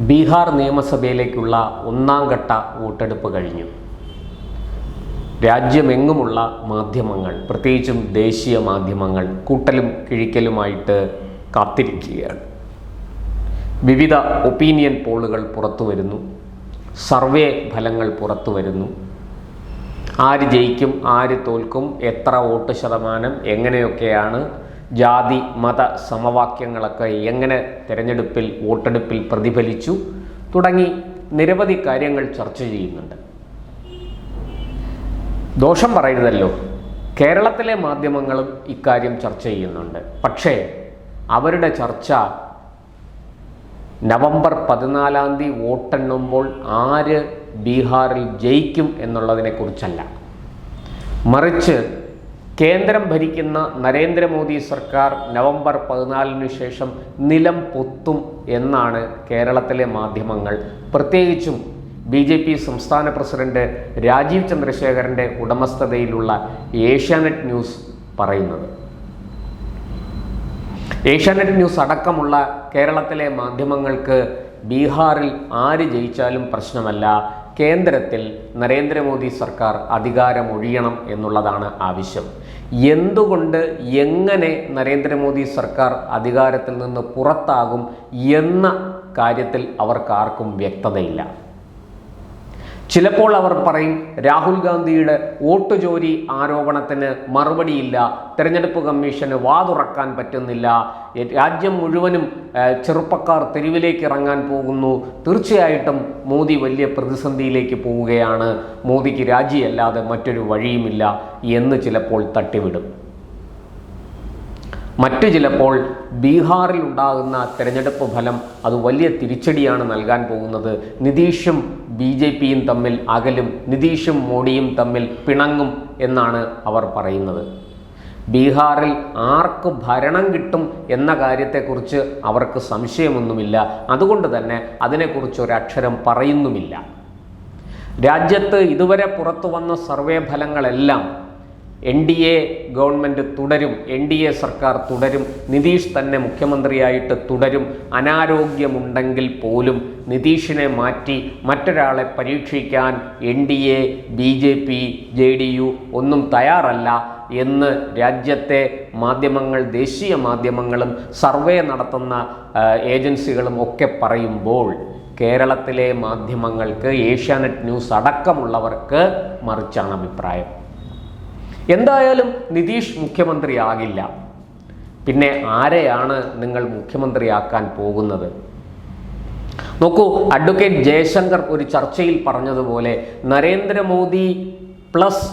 ബീഹാർ നിയമസഭയിലേക്കുള്ള ഒന്നാം ഘട്ട വോട്ടെടുപ്പ് കഴിഞ്ഞു. രാജ്യമെങ്ങുമുള്ള മാധ്യമങ്ങൾ പ്രത്യേകിച്ചും ദേശീയ മാധ്യമങ്ങൾ കൂട്ടലും കിഴിക്കലുമായിട്ട് കാത്തിരിക്കുകയാണ്. വിവിധ ഒപ്പീനിയൻ പോളുകൾ പുറത്തു വരുന്നു. സർവേ ഫലങ്ങൾ പുറത്തു വരുന്നു. ആര് ജയിക്കും ആര് തോൽക്കും എത്ര വോട്ട് ശതമാനം എങ്ങനെയൊക്കെയാണ് ജാതി മത സമവാക്യങ്ങളൊക്കെ എങ്ങനെ തിരഞ്ഞെടുപ്പിൽ വോട്ടെടുപ്പിൽ പ്രതിഫലിച്ചു തുടങ്ങി നിരവധി കാര്യങ്ങൾ ചർച്ച ചെയ്യുന്നുണ്ട്. ദോഷം പറയരുതല്ലോ കേരളത്തിലെ മാധ്യമങ്ങളും ഇക്കാര്യം ചർച്ച ചെയ്യുന്നുണ്ട്. പക്ഷേ അവരുടെ ചർച്ച നവംബർ പതിനാലാം തീയതി വോട്ടെണ്ണുമ്പോൾ ആര് ബീഹാറിൽ ജയിക്കും എന്നുള്ളതിനെക്കുറിച്ചല്ല. മറിച്ച് കേന്ദ്രം ഭരിക്കുന്ന നരേന്ദ്രമോദി സർക്കാർ നവംബർ പതിനാലിന് ശേഷം നിലം പൊത്തും എന്നാണ് കേരളത്തിലെ മാധ്യമങ്ങൾ. പ്രത്യേകിച്ചും ബി ജെ പി സംസ്ഥാന പ്രസിഡന്റ് രാജീവ് ചന്ദ്രശേഖരന്റെ ഉടമസ്ഥതയിലുള്ള ഏഷ്യാനെറ്റ് ന്യൂസ് പറയുന്നത്. ഏഷ്യാനെറ്റ് ന്യൂസ് അടക്കമുള്ള കേരളത്തിലെ മാധ്യമങ്ങൾക്ക് ബീഹാറിൽ ആര് ജയിച്ചാലും പ്രശ്നമല്ല. കേന്ദ്രത്തിൽ നരേന്ദ്രമോദി സർക്കാർ അധികാരം ഒഴിയണം എന്നുള്ളതാണ് ആവശ്യം. എന്തുകൊണ്ട് എങ്ങനെ നരേന്ദ്രമോദി സർക്കാർ അധികാരത്തിൽ നിന്ന് പുറത്താകും എന്ന കാര്യത്തിൽ അവർക്കാർക്കും വ്യക്തതയില്ല. ചിലപ്പോൾ അവർ പറയും രാഹുൽ ഗാന്ധിയുടെ വോട്ട് ജോലി ആരോപണത്തിന് മറുപടിയില്ല തെരഞ്ഞെടുപ്പ് കമ്മീഷന് വാതുറക്കാൻ പറ്റുന്നില്ല രാജ്യം മുഴുവനും ചെറുപ്പക്കാർ തെരുവിലേക്ക് ഇറങ്ങാൻ പോകുന്നു. തീർച്ചയായിട്ടും മോദി വലിയ പ്രതിസന്ധിയിലേക്ക് പോവുകയാണ്. മോദിക്ക് രാജിയല്ലാതെ മറ്റൊരു വഴിയുമില്ല എന്ന് ചിലപ്പോൾ തട്ടിവിടും. മറ്റു ചിലപ്പോൾ ബീഹാറിൽ ഉണ്ടാകുന്ന തെരഞ്ഞെടുപ്പ് ഫലം അത് വലിയ തിരിച്ചടിയാണ് നൽകാൻ പോകുന്നത്. നിതീഷും ബി ജെ പിയും തമ്മിൽ അകലും നിതീഷും മോഡിയും തമ്മിൽ പിണങ്ങും എന്നാണ് അവർ പറയുന്നത്. ബീഹാറിൽ ആർക്ക് ഭരണം കിട്ടും എന്ന കാര്യത്തെക്കുറിച്ച് അവർക്ക് സംശയമൊന്നുമില്ല. അതുകൊണ്ട് തന്നെ അതിനെക്കുറിച്ച് ഒരക്ഷരം പറയുന്നുമില്ല. രാജ്യത്ത് ഇതുവരെ പുറത്തു വന്ന സർവേ ഫലങ്ങളെല്ലാം എൻ ഡി എ ഗവൺമെന്റ് തുടരും എൻ ഡി എ സർക്കാർ തുടരും നിതീഷ് തന്നെ മുഖ്യമന്ത്രിയായിട്ട് തുടരും അനാരോഗ്യമുണ്ടെങ്കിൽ പോലും നിതീഷിനെ മാറ്റി മറ്റൊരാളെ പരീക്ഷിക്കാൻ N D A B J P J D U ഒന്നും തയ്യാറല്ല എന്ന് രാജ്യത്തെ മാധ്യമങ്ങൾ ദേശീയ മാധ്യമങ്ങളും സർവേ നടത്തുന്ന ഏജൻസികളും ഒക്കെ പറയുമ്പോൾ കേരളത്തിലെ മാധ്യമങ്ങൾക്ക് ഏഷ്യാനെറ്റ് ന്യൂസ് അടക്കമുള്ളവർക്ക് മറിച്ചാണ് അഭിപ്രായം. എന്തായാലും നിതീഷ് മുഖ്യമന്ത്രിയാകില്ല. പിന്നെ ആരെയാണ് നിങ്ങൾ മുഖ്യമന്ത്രിയാക്കാൻ പോകുന്നത്? നോക്കൂ അഡ്വക്കേറ്റ് ജയശങ്കർ ഒരു ചർച്ചയിൽ പറഞ്ഞതുപോലെ നരേന്ദ്രമോദി പ്ലസ്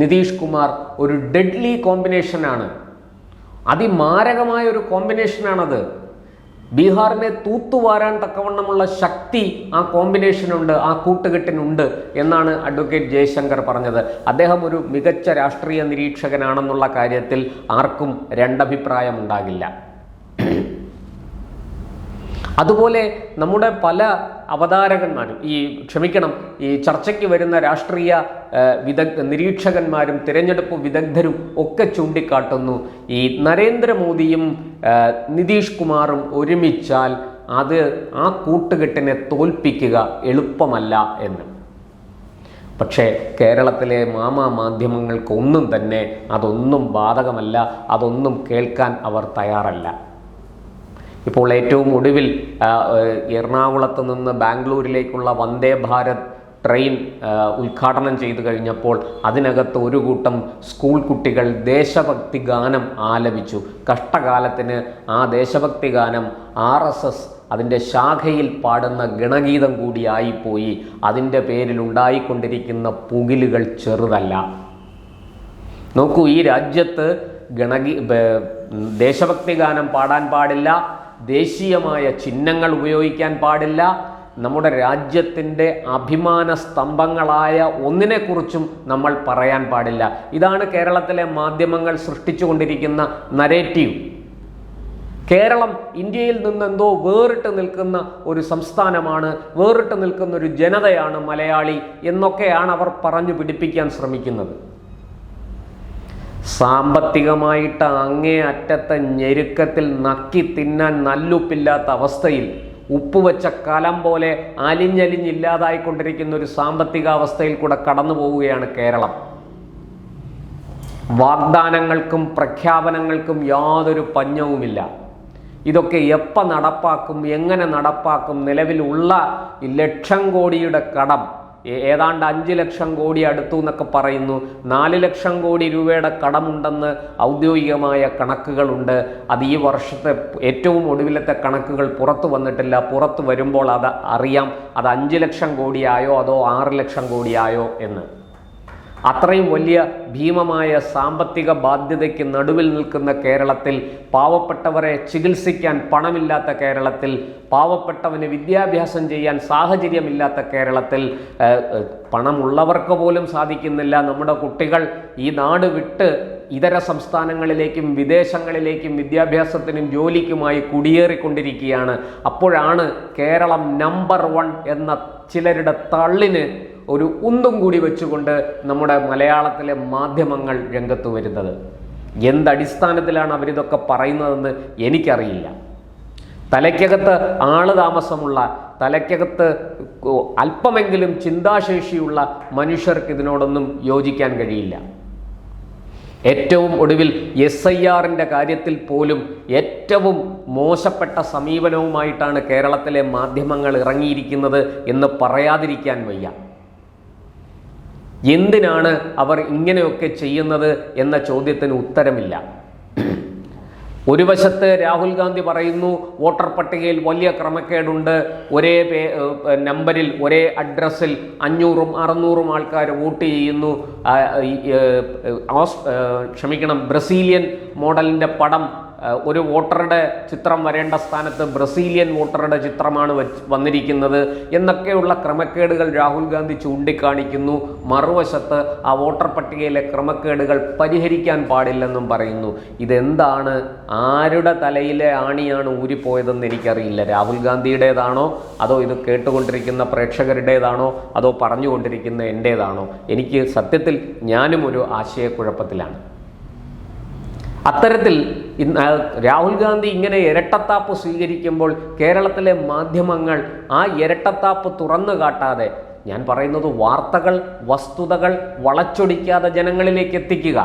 നിതീഷ് കുമാർ ഒരു ഡെഡ്ലി കോമ്പിനേഷനാണ്. അതിമാരകമായ ഒരു കോമ്പിനേഷനാണത്. ബീഹാറിനെ തൂത്തുവാരാൻ തക്കവണ്ണമുള്ള ശക്തി ആ കോമ്പിനേഷനുണ്ട് ആ കൂട്ടുകെട്ടിനുണ്ട് എന്നാണ് അഡ്വക്കേറ്റ് ജയശങ്കർ പറഞ്ഞത്. അദ്ദേഹം ഒരു മികച്ച രാഷ്ട്രീയ നിരീക്ഷകനാണെന്നുള്ള കാര്യത്തിൽ ആർക്കും രണ്ടഭിപ്രായം ഉണ്ടാകില്ല അതുപോലെ നമ്മുടെ പല അവതാരകന്മാരും ഈ ക്ഷമിക്കണം ഈ ചർച്ചയ്ക്ക് വരുന്ന രാഷ്ട്രീയ വിദഗ് നിരീക്ഷകന്മാരും തിരഞ്ഞെടുപ്പ് വിദഗ്ധരും ഒക്കെ ചൂണ്ടിക്കാട്ടുന്നു. ഈ നരേന്ദ്രമോദിയും നിതീഷ് കുമാറും ഒരുമിച്ചാൽ അത് ആ കൂട്ടുകെട്ടിനെ തോൽപ്പിക്കുക എളുപ്പമല്ല എന്ന്. പക്ഷേ കേരളത്തിലെ മാമാ മാധ്യമങ്ങൾക്ക് ഒന്നും തന്നെ അതൊന്നും ബാധകമല്ല അതൊന്നും കേൾക്കാൻ അവർ തയ്യാറല്ല. ഇപ്പോൾ ഏറ്റവും ഒടുവിൽ എറണാകുളത്ത് നിന്ന് ബാംഗ്ലൂരിലേക്കുള്ള വന്ദേ ഭാരത് ട്രെയിൻ ഉദ്ഘാടനം ചെയ്തു കഴിഞ്ഞപ്പോൾ അതിനകത്ത് ഒരു കൂട്ടം സ്കൂൾ കുട്ടികൾ ദേശഭക്തി ഗാനം ആലപിച്ചു. കഷ്ടകാലത്തിന് ആ ദേശഭക്തി ഗാനം ആർ എസ് എസ് അതിന്റെ ശാഖയിൽ പാടുന്ന ഗണഗീതം കൂടിയായിപ്പോയി അതിന്റെ പേരിൽ ഉണ്ടായിക്കൊണ്ടിരിക്കുന്ന പുകിലുകൾ ചെറുതല്ല. നോക്കൂ ഈ രാജ്യത്ത് ഗണഗീ ദേശഭക്തി ഗാനം പാടാൻ പാടില്ല. ദേശീയമായ ചിഹ്നങ്ങൾ ഉപയോഗിക്കാൻ പാടില്ല. നമ്മുടെ രാജ്യത്തിന്റെ അഭിമാന സ്തംഭങ്ങളായ ഒന്നിനെക്കുറിച്ചും നമ്മൾ പറയാൻ പാടില്ല. ഇതാണ് കേരളത്തിലെ മാധ്യമങ്ങൾ സൃഷ്ടിച്ചുകൊണ്ടിരിക്കുന്ന നരേറ്റീവ് കേരളം ഇന്ത്യയിൽ നിന്നെന്തോ വേറിട്ട് നിൽക്കുന്ന ഒരു സംസ്ഥാനമാണ് വേറിട്ട് നിൽക്കുന്ന ഒരു ജനതയാണ് മലയാളി എന്നൊക്കെയാണ് അവർ പറഞ്ഞു പിടിപ്പിക്കാൻ ശ്രമിക്കുന്നത്. സാമ്പത്തികമായിട്ട് അങ്ങേ അറ്റത്തെ ഞെരുക്കത്തിൽ നക്കി തിന്നാൻ നല്ലുപ്പില്ലാത്ത അവസ്ഥയിൽ ഉപ്പുവെച്ച കലം പോലെ അലിഞ്ഞലിഞ്ഞില്ലാതായിക്കൊണ്ടിരിക്കുന്ന ഒരു സാമ്പത്തിക അവസ്ഥയിൽ കൂടെ കടന്നു പോവുകയാണ് കേരളം. വാഗ്ദാനങ്ങൾക്കും പ്രഖ്യാപനങ്ങൾക്കും യാതൊരു പഞ്ഞവുമില്ല. ഇതൊക്കെ എപ്പോൾ നടപ്പാക്കും എങ്ങനെ നടപ്പാക്കും നിലവിലുള്ള ലക്ഷം കോടിയുടെ കടം ഏതാണ്ട് അഞ്ച് ലക്ഷം കോടി അടുത്തു എന്നൊക്കെ പറയുന്നു. നാല് ലക്ഷം കോടി രൂപയുടെ കടമുണ്ടെന്ന് ഔദ്യോഗികമായ കണക്കുകളുണ്ട്. അത് ഈ വർഷത്തെ ഏറ്റവും ഒടുവിലത്തെ കണക്കുകൾ പുറത്തു വന്നിട്ടില്ല. പുറത്തു വരുമ്പോൾ അത് അറിയാം. അത് അഞ്ച് ലക്ഷം കോടിയായോ അതോ ആറ് ലക്ഷം കോടിയായോ എന്ന്. അത്രയും വലിയ ഭീമമായ സാമ്പത്തിക ബാധ്യതയ്ക്ക് നടുവിൽ നിൽക്കുന്ന കേരളത്തിൽ പാവപ്പെട്ടവരെ ചികിത്സിക്കാൻ പണമില്ലാത്ത കേരളത്തിൽ പാവപ്പെട്ടവന് വിദ്യാഭ്യാസം ചെയ്യാൻ സാഹചര്യമില്ലാത്ത കേരളത്തിൽ പണമുള്ളവർക്ക് പോലും സാധിക്കുന്നില്ല. നമ്മുടെ കുട്ടികൾ ഈ നാട് വിട്ട് ഇതര സംസ്ഥാനങ്ങളിലേക്കും വിദേശങ്ങളിലേക്കും വിദ്യാഭ്യാസത്തിനും ജോലിക്കുമായി കുടിയേറിക്കൊണ്ടിരിക്കുകയാണ്. അപ്പോഴാണ് കേരളം നമ്പർ വൺ എന്ന ചിലരുടെ തള്ളിന് ഒരു ഉന്തും കൂടി വെച്ചുകൊണ്ട് നമ്മുടെ മലയാളത്തിലെ മാധ്യമങ്ങൾ രംഗത്ത് വരുന്നത്. എന്തടിസ്ഥാനത്തിലാണ് അവരിതൊക്കെ പറയുന്നതെന്ന് എനിക്കറിയില്ല. തലയ്ക്കകത്ത് ആൾ താമസമുള്ള തലയ്ക്കകത്ത് അല്പമെങ്കിലും ചിന്താശേഷിയുള്ള മനുഷ്യർക്ക് ഇതിനോടൊന്നും യോജിക്കാൻ കഴിയില്ല. ഏറ്റവും ഒടുവിൽ എസ് ഐ ആറിന്റെ കാര്യത്തിൽ പോലും ഏറ്റവും മോശപ്പെട്ട സമീപനവുമായിട്ടാണ് കേരളത്തിലെ മാധ്യമങ്ങൾ ഇറങ്ങിയിരിക്കുന്നത് എന്ന് പറയാതിരിക്കാൻ വയ്യ. എന്തിനാണ് അവർ ഇങ്ങനെയൊക്കെ ചെയ്യുന്നത് എന്ന ചോദ്യത്തിന് ഉത്തരമില്ല. ഒരു വശത്ത് രാഹുൽ ഗാന്ധി പറയുന്നു വോട്ടർ പട്ടികയിൽ വലിയ ക്രമക്കേടുണ്ട് ഒരേ പേ നമ്പറിൽ ഒരേ അഡ്രസ്സിൽ അഞ്ഞൂറും അറുന്നൂറും ആൾക്കാർ വോട്ട് ചെയ്യുന്നു. ക്ഷമിക്കണം ബ്രസീലിയൻ മോഡലിന്റെ പടം ഒരു വോട്ടറുടെ ചിത്രം വരേണ്ട സ്ഥാനത്ത് ബ്രസീലിയൻ വോട്ടറുടെ ചിത്രമാണ് വന്നിരിക്കുന്നത് എന്നൊക്കെയുള്ള ക്രമക്കേടുകൾ രാഹുൽ ഗാന്ധി ചൂണ്ടിക്കാണിക്കുന്നു. മറുവശത്ത് ആ വോട്ടർ പട്ടികയിലെ ക്രമക്കേടുകൾ പരിഹരിക്കാൻ പാടില്ലെന്നും പറയുന്നു. ഇതെന്താണ്? ആരുടെ തലയിലെ ആണിയാണ് ഊരിപ്പോയതെന്ന് എനിക്കറിയില്ല. രാഹുൽ ഗാന്ധിയുടേതാണോ? അതോ ഇത് കേട്ടുകൊണ്ടിരിക്കുന്ന പ്രേക്ഷകരുടേതാണോ? അതോ പറഞ്ഞുകൊണ്ടിരിക്കുന്ന എന്റേതാണോ എനിക്ക് സത്യത്തിൽ ഞാനും ഒരു ആശയക്കുഴപ്പത്തിലാണ്. അത്തരത്തിൽ രാഹുൽ ഗാന്ധി ഇങ്ങനെ ഇരട്ടത്താപ്പ് സ്വീകരിക്കുമ്പോൾ കേരളത്തിലെ മാധ്യമങ്ങൾ ആ ഇരട്ടത്താപ്പ് തുറന്നു കാട്ടാതെ ഞാൻ പറയുന്നത് വാർത്തകൾ വസ്തുതകൾ വളച്ചൊടിക്കാതെ ജനങ്ങളിലേക്ക് എത്തിക്കുക.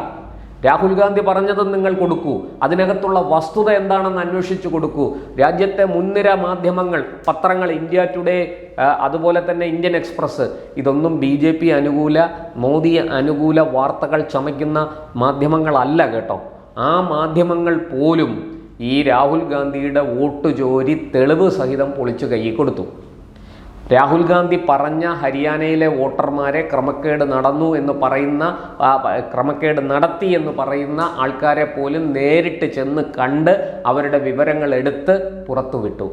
രാഹുൽ ഗാന്ധി പറഞ്ഞത് നിങ്ങൾ കൊടുക്കൂ. അതിനകത്തുള്ള വസ്തുത എന്താണെന്ന് അന്വേഷിച്ചു കൊടുക്കൂ. രാജ്യത്തെ മുൻനിര മാധ്യമങ്ങൾ പത്രങ്ങൾ ഇന്ത്യ ടുഡേ അതുപോലെ തന്നെ ഇന്ത്യൻ എക്സ്പ്രസ് ഇതൊന്നും ബി ജെ പി അനുകൂല മോദി അനുകൂല വാർത്തകൾ ചമയ്ക്കുന്ന മാധ്യമങ്ങളല്ല കേട്ടോ. ആ മാധ്യമങ്ങൾ പോലും ഈ രാഹുൽ ഗാന്ധിയുടെ വോട്ട് ജോലി തെളിവ് സഹിതം പൊളിച്ചു കൈ കൊടുത്തു. രാഹുൽ ഗാന്ധി പറഞ്ഞ ഹരിയാനയിലെ വോട്ടർമാരെ ക്രമക്കേട് നടന്നു എന്ന് പറയുന്ന ക്രമക്കേട് നടത്തി എന്ന് പറയുന്ന ആൾക്കാരെ പോലും നേരിട്ട് ചെന്ന് കണ്ട് അവരുടെ വിവരങ്ങൾ എടുത്ത് പുറത്തുവിട്ടു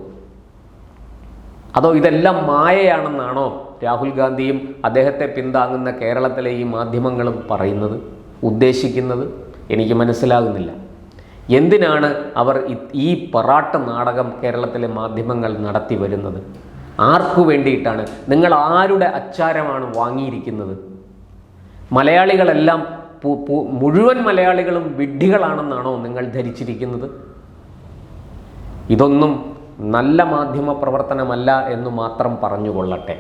അതോ ഇതെല്ലാം മായയാണെന്നാണോ രാഹുൽ ഗാന്ധിയും അദ്ദേഹത്തെ പിന്താങ്ങുന്ന കേരളത്തിലെ ഈ മാധ്യമങ്ങളും പറയുന്നത് ഉദ്ദേശിക്കുന്നത്? എനിക്ക് മനസ്സിലാകുന്നില്ല. എന്തിനാണ് അവർ ഈ പൊറാട്ട നാടകം കേരളത്തിലെ മാധ്യമങ്ങൾ നടത്തി വരുന്നത്? ആർക്കു വേണ്ടിയിട്ടാണ്? നിങ്ങൾ ആരുടെ അച്ചാരമാണ് വാങ്ങിയിരിക്കുന്നത്? മലയാളികളെല്ലാം മുഴുവൻ മലയാളികളും വിഡ്ഢികളാണെന്നാണോ നിങ്ങൾ ധരിച്ചിരിക്കുന്നത്? ഇതൊന്നും നല്ല മാധ്യമ പ്രവർത്തനമല്ല എന്ന് മാത്രം പറഞ്ഞുകൊള്ളട്ടെ.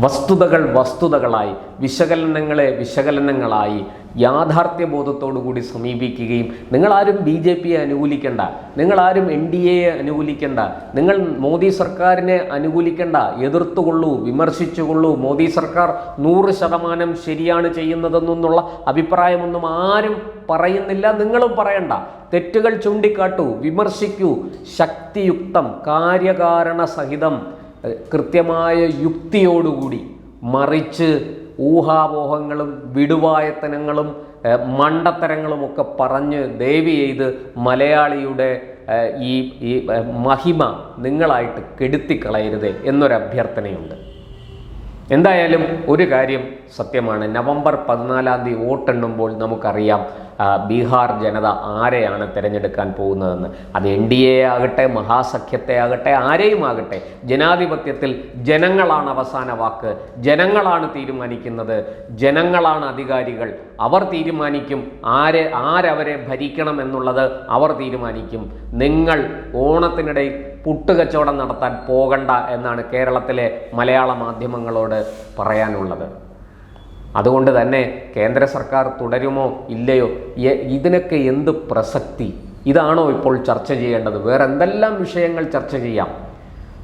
വസ്തുതകൾ വസ്തുതകളായി വിശകലനങ്ങളെ വിശകലനങ്ങളായി യാഥാർത്ഥ്യബോധത്തോടു കൂടി സമീപിക്കുകയും നിങ്ങളാരും ബി ജെ പിയെ അനുകൂലിക്കേണ്ട നിങ്ങളാരും എൻ ഡി എയെ അനുകൂലിക്കേണ്ട നിങ്ങൾ മോദി സർക്കാരിനെ അനുകൂലിക്കേണ്ട എതിർത്തുകൊള്ളൂ വിമർശിച്ചുകൊള്ളൂ മോദി സർക്കാർ നൂറ് ശതമാനം ശരിയാണ് ചെയ്യുന്നതെന്നുള്ള അഭിപ്രായമൊന്നും ആരും പറയുന്നില്ല നിങ്ങളും പറയണ്ട. തെറ്റുകൾ ചൂണ്ടിക്കാട്ടൂ വിമർശിക്കൂ. ശക്തിയുക്തം കാര്യകാരണ സഹിതം കൃത്യമായ യുക്തിയോടുകൂടി മറിച്ച് ഊഹാപോഹങ്ങളും വിടുവായത്തനങ്ങളും മണ്ടത്തരങ്ങളും ഒക്കെ പറഞ്ഞ് ദേവി ചെയ്ത് മലയാളിയുടെ ഈ മഹിമ നിങ്ങളായിട്ട് കെടുത്തിക്കളയരുത് എന്നൊരു അഭ്യർത്ഥനയുണ്ട് എന്തായാലും ഒരു കാര്യം സത്യമാണ്. നവംബർ പതിനാലാം തീയതി വോട്ടെണ്ണുമ്പോൾ നമുക്കറിയാം ബീഹാർ ജനത ആരെയാണ് തിരഞ്ഞെടുക്കാൻ പോകുന്നതെന്ന്. അത് എൻ ഡി എ ആകട്ടെ മഹാസഖ്യത്തെ ആകട്ടെ ആരെയും ആകട്ടെ ജനാധിപത്യത്തിൽ ജനങ്ങളാണ് അവസാന വാക്ക്. ജനങ്ങളാണ് തീരുമാനിക്കുന്നത്. ജനങ്ങളാണ് അധികാരികൾ. അവർ തീരുമാനിക്കും ആരെ ആരവരെ ഭരിക്കണം എന്നുള്ളത് അവർ തീരുമാനിക്കും. നിങ്ങൾ ഓണത്തിനിടയിൽ പുട്ടുകച്ചവടം നടത്താൻ പോകണ്ട എന്നാണ് കേരളത്തിലെ മലയാള മാധ്യമങ്ങളോട് പറയാനുള്ളത്. അതുകൊണ്ട് തന്നെ കേന്ദ്ര സർക്കാർ തുടരുമോ ഇല്ലയോ ഇതിനൊക്കെ എന്ത് പ്രസക്തി? ഇതാണോ ഇപ്പോൾ ചർച്ച ചെയ്യേണ്ടത്? വേറെ എന്തെല്ലാം വിഷയങ്ങൾ ചർച്ച ചെയ്യാം?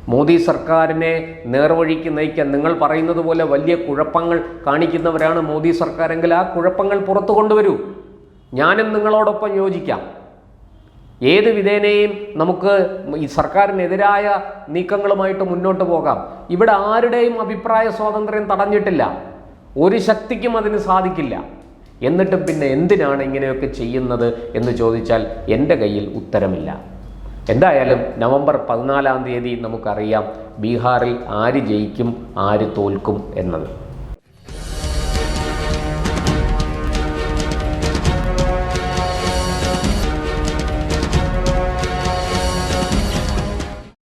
മോദി സർക്കാരിനെ നേർവഴിക്ക് നയിക്കാൻ നിങ്ങൾ പറയുന്നത് പോലെ വലിയ കുഴപ്പങ്ങൾ കാണിക്കുന്നവരാണ് മോദി സർക്കാരെങ്കിൽ ആ കുഴപ്പങ്ങൾ പുറത്തു കൊണ്ടുവരൂ. ഞാനും നിങ്ങളോടൊപ്പം യോജിക്കാം. ഏത് വിധേനയും നമുക്ക് ഈ സർക്കാരിനെതിരായ നീക്കങ്ങളുമായിട്ട് മുന്നോട്ട് പോകാം. ഇവിടെ ആരുടെയും അഭിപ്രായ സ്വാതന്ത്ര്യം തടഞ്ഞിട്ടില്ല. ഒരു ശക്തിക്കും അതിന് സാധിക്കില്ല. എന്നിട്ടും പിന്നെ എന്തിനാണ് ഇങ്ങനെയൊക്കെ ചെയ്യുന്നത് എന്ന് ചോദിച്ചാൽ എന്റെ കയ്യിൽ ഉത്തരമില്ല. എന്തായാലും നവംബർ പതിനാലാം തീയതി നമുക്കറിയാം ബീഹാറിൽ ആര് ജയിക്കും ആര് തോൽക്കും എന്നത്.